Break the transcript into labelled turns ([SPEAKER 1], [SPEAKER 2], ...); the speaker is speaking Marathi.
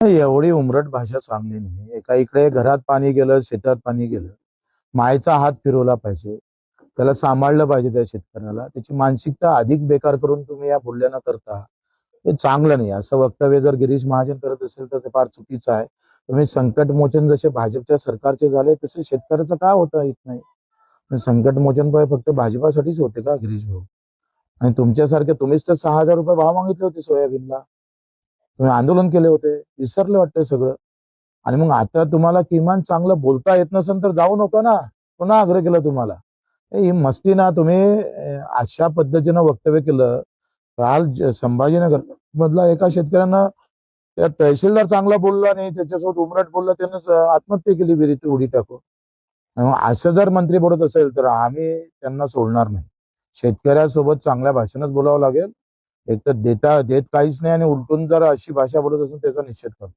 [SPEAKER 1] एवढी उमरट भाषा चांगली नाही. एका इकडे घरात पाणी गेलं शेतात पाणी गेलं. मायचा हात फिरवला पाहिजे. त्याला सांभाळलं पाहिजे त्या शेतकऱ्याला. त्याची मानसिकता अधिक बेकार करून तुम्ही या बोलल्या करता. हे चांगलं नाही. असं वक्तव्य जर गिरीश महाजन करत असेल तर ते फार चुकीचं आहे. तुम्ही संकट मोचन जसे भाजपच्या सरकारचे झाले तसे शेतकऱ्याचं का होता येत नाही? संकटमोचन संकट मोचन फक्त भाजपासाठीच होते का गिरीश भाऊ? आणि तुमच्यासारखे तुम्हीच तर सहा हजार रुपये भाव मागितले होते सोयाबीनला. तुम्ही आंदोलन केले होते विसरले वाटतं सगळं. आणि मग आता तुम्हाला किमान चांगलं बोलता येत नसेल तर जाऊ नका ना. पुन्हा आग्रह केला तुम्हाला. ही मस्ती ना तुम्ही अशा पद्धतीनं वक्तव्य केलं. काल संभाजीनगर मधला एका शेतकऱ्यानं त्या तहसीलदार चांगला बोलला नाही त्याच्यासोबत उमरट बोलला त्यानं आत्महत्या केली विहिरीत उडी टाकून. असं जर मंत्री बोलत असेल तर आम्ही त्यांना सोडणार नाही. शेतकऱ्यासोबत चांगल्या भाषेनंच बोलावं लागेल. एक तर देता देत काहीच नाही आणि उलटून जर अशी भाषा बोलत असून त्याचा निषेध करतो.